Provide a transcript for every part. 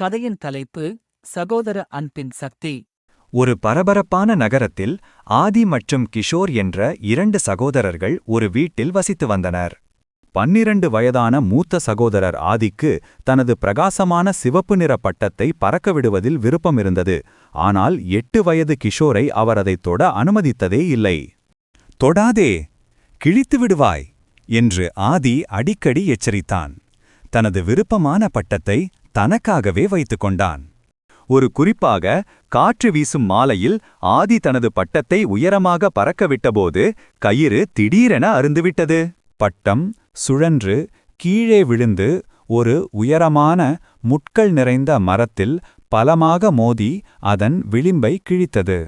கதையின் தலைப்பு சகோதர அன்பின் சக்தி. ஒரு பரபரப்பான நகரத்தில் ஆதி மற்றும் கிஷோர் என்ற இரண்டு சகோதரர்கள் ஒரு வீட்டில் வசித்து வந்தனர். பன்னிரண்டு வயதான மூத்த சகோதரர் ஆதிக்கு தனது பிரகாசமான சிவப்பு நிற பட்டத்தை பறக்கவிடுவதில் விருப்பமிருந்தது விருப்பம் இருந்தது. ஆனால் எட்டு வயது கிஷோரை அவர் அதைத் தொட அனுமதித்ததே இல்லை. தொடாதே கிழித்து விடுவாய் என்று ஆதி அடிக்கடி எச்சரித்தான். தனது விருப்பமான பட்டத்தை தனக்காகவே வைத்துக் கொண்டான். ஒரு குறிப்பாக காற்று வீசும் மாலையில் ஆதி தனது பட்டத்தை உயரமாக பறக்கவிட்டபோது கயிறு திடீரென அருந்துவிட்டது பட்டம் சுழன்று கீழே விழுந்து ஒரு உயரமான முட்கள் நிறைந்த மரத்தில் பலமாக மோதி அதன் விளிம்பை கிழித்தது.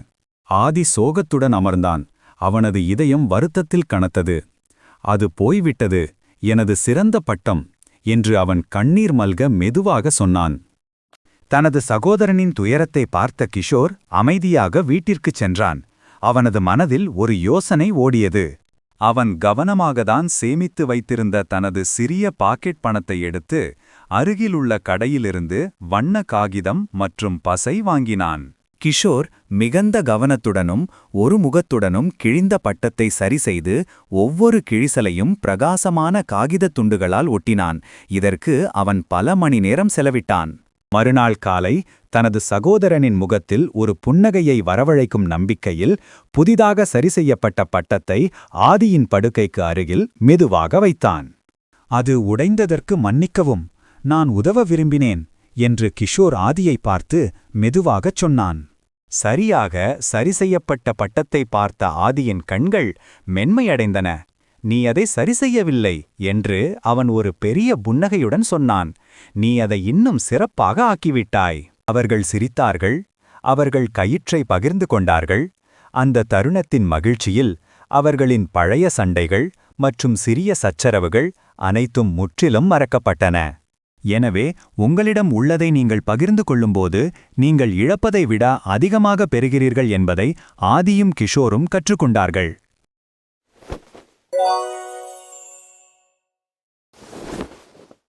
ஆதி சோகத்துடன் அமர்ந்தான். அவனது இதயம் வருத்தத்தில் கனத்தது. அது போய்விட்டது. எனது சிறந்த பட்டம். என்று அவன் கண்ணீர் மல்க மெதுவாக சொன்னான். தனது சகோதரனின் துயரத்தை பார்த்த கிஷோர் அமைதியாக வீட்டிற்குச் சென்றான். அவனது மனதில் ஒரு யோசனை ஓடியது. அவன் கவனமாகத்தான் சேமித்து வைத்திருந்த தனது சிறிய பாக்கெட் பணத்தை எடுத்து அருகிலுள்ள கடையிலிருந்து வண்ண காகிதம் மற்றும் பசை வாங்கினான். கிஷோர் மிகுந்த கவனத்துடனும் ஒரு முகத்துடனும் கிழிந்த பட்டத்தை சரிசெய்து ஒவ்வொரு கிழிசலையும் பிரகாசமான காகிதத் துண்டுகளால் ஒட்டினான். இதற்கு அவன் பல மணி நேரம் செலவிட்டான். மறுநாள் காலை தனது சகோதரனின் முகத்தில் ஒரு புன்னகையை வரவழைக்கும் நம்பிக்கையில் புதிதாக சரிசெய்யப்பட்ட பட்டத்தை ஆதியின் படுக்கைக்கு அருகில் மெதுவாக வைத்தான். அது உடைந்ததற்கு மன்னிக்கவும் நான் உதவ விரும்பினேன் என்று கிஷோர் ஆதியை பார்த்து மெதுவாகச் சொன்னான். சரியாக சரிசெய்யப்பட்ட பட்டத்தை பார்த்த ஆதியின் கண்கள் மென்மையடைந்தன. நீ அதை சரிசெய்யவில்லை என்று அவன் ஒரு பெரிய புன்னகையுடன் சொன்னான். நீ அதை இன்னும் சிறப்பாக ஆக்கிவிட்டாய். அவர்கள் சிரித்தார்கள். அவர்கள் கயிற்றை பகிர்ந்து கொண்டார்கள். அந்த தருணத்தின் மகிழ்ச்சியில் அவர்களின் பழைய சண்டைகள் மற்றும் சிறிய சச்சரவுகள் அனைத்தும் முற்றிலும் மறக்கப்பட்டன. எனவே உங்களிடம் உள்ளதை நீங்கள் பகிர்ந்து கொள்ளும்போது நீங்கள் இழப்பதை விட அதிகமாக பெறுகிறீர்கள் என்பதை ஆதியும் கிஷோரும் கற்றுக்கொண்டார்கள்.